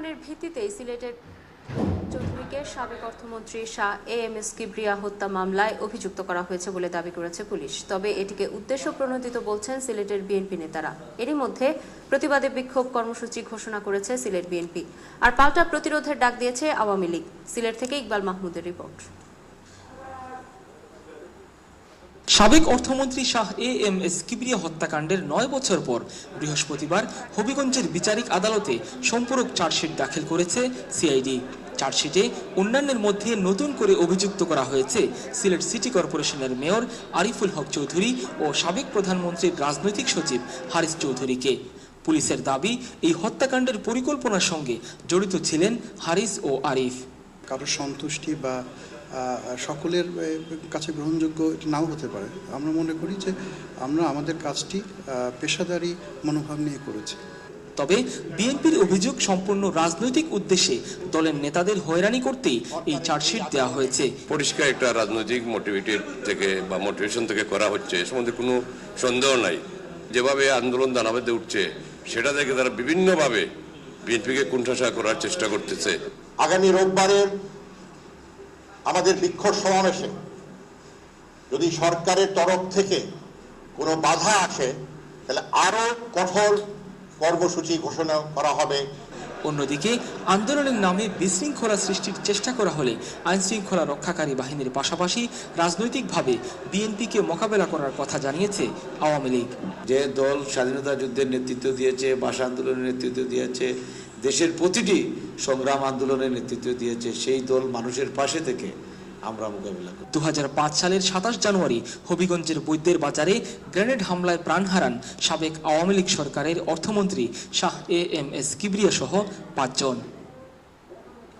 প্রমাণের ভিত্তিতেই সিলেটের চৌধুরীকে সাবেক অর্থমন্ত্রী Shah A M S Kibria হত্যা মামলায় অভিযুক্ত করা হয়েছে বলে দাবি করেছে পুলিশ। তবে এটিকে উদ্দেশ্য প্রণোদিত বলছেন সিলেটের বিএনপি নেতারা। এরই মধ্যে প্রতিবাদে বিক্ষোভ কর্মসূচি ঘোষণা করেছে সিলেট বিএনপি। আর পাল্টা প্রতিরোধের ডাক দিয়েছে আওয়ামী লীগ। সিলেট থেকে ইকবাল মাহমুদের রিপোর্ট। সাবেক অর্থমন্ত্রী Shah A M S Kibria হত্যাকাণ্ডের নয় বছর পর বৃহস্পতিবার হবিগঞ্জের বিচারিক আদালতে সম্পূরক চার্জশিট দাখিল করেছে সিআইডি। চার্জশিটে অন্যান্যের মধ্যে নতুন করে অভিযুক্ত করা হয়েছে সিলেট সিটি কর্পোরেশনের মেয়র আরিফুল হক চৌধুরী ও সাবেক প্রধানমন্ত্রীর রাজনৈতিক সচিব হারিস চৌধুরীকে। পুলিশের দাবি, এই হত্যাকাণ্ডের পরিকল্পনার সঙ্গে জড়িত ছিলেন হারিস ও আরিফ। কারও সন্তুষ্টি বা সকলের কাছে গ্রহণযোগ্য এটা নাও হতে পারে। আমরা মনে করি যে আমরা আমাদের কাজটি আহ, পেশাদারি মনোভাব নিয়ে করেছি। তবে বিএনপির অভিযোগ সম্পূর্ণ রাজনৈতিক উদ্দেশ্যে দলের নেতাদের হয়রানি করতেই এই চার্জশিট দেওয়া হয়েছে। পরিষ্কার একটা রাজনৈতিক মোটিভেটেড থেকে বা মোটিভেশন থেকে করা হচ্ছে এর সম্বন্ধে কোনো সন্দেহ নাই। যেভাবে আন্দোলন দানাবেদে উঠছে সেটা থেকে তারা বিভিন্নভাবে বিএনপিকে কুণ্ঠাসা করার চেষ্টা করতেছে। আগামী রোববারের আমাদের বিক্ষোভ সমাবেশে যদি সরকারের তরফ থেকে কোনো বাধা আসে তাহলে আরও কঠোর কর্মসূচি ঘোষণা করা হবে। অন্যদিকে আন্দোলনের নামে বিশৃঙ্খলা সৃষ্টির চেষ্টা করা হলে আইনশৃঙ্খলা রক্ষাকারী বাহিনীর পাশাপাশি রাজনৈতিকভাবে বিএনপিকে মোকাবেলা করার কথা জানিয়েছে আওয়ামী লীগ। যে দল স্বাধীনতা যুদ্ধের নেতৃত্ব দিয়েছে ভাষা আন্দোলনের নেতৃত্ব দিয়েছে দেশের প্রতিটি সংগ্রাম আন্দোলনে নেতৃত্ব দিয়েছে সেই দল মানুষের পাশে থেকে আমরা মোকাবিলা করি। দু সালের সাতাশ জানুয়ারি হবিগঞ্জের বৈদ্যের বাজারে গ্রেনেড হামলায় প্রাণ হারান সাবেক আওয়ামী লীগ সরকারের অর্থমন্ত্রী Shah A M S Kibria সহ পাঁচজন।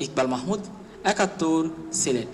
ইকবাল মাহমুদ, একাত্তর, সিলেট।